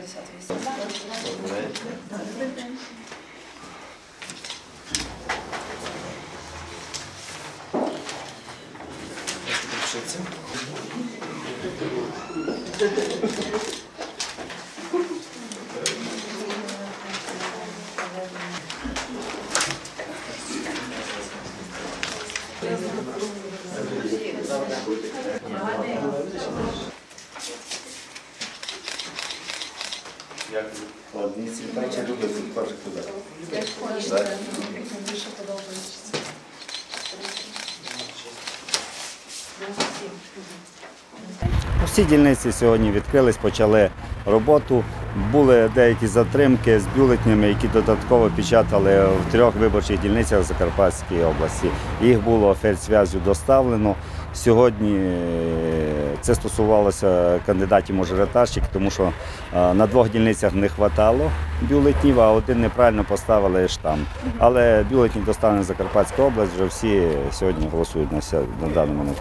58. Добре. Одні цвітачі люблять тут кожик туди. Більше подобається. Всі дільниці сьогодні відкрились, почали роботу. Були деякі затримки з бюлетнями, які додатково печатали в трьох виборчих дільницях Закарпатської області. Їх було фельдсвязю доставлено. Сьогодні е, це стосувалося кандидатів мажоритарщиків, тому що е, на двох дільницях не вистачало бюлетнів, а один неправильно поставили штамп. Але бюлетні доставлені в Закарпатську область, вже всі сьогодні голосують на, ся- на даний момент.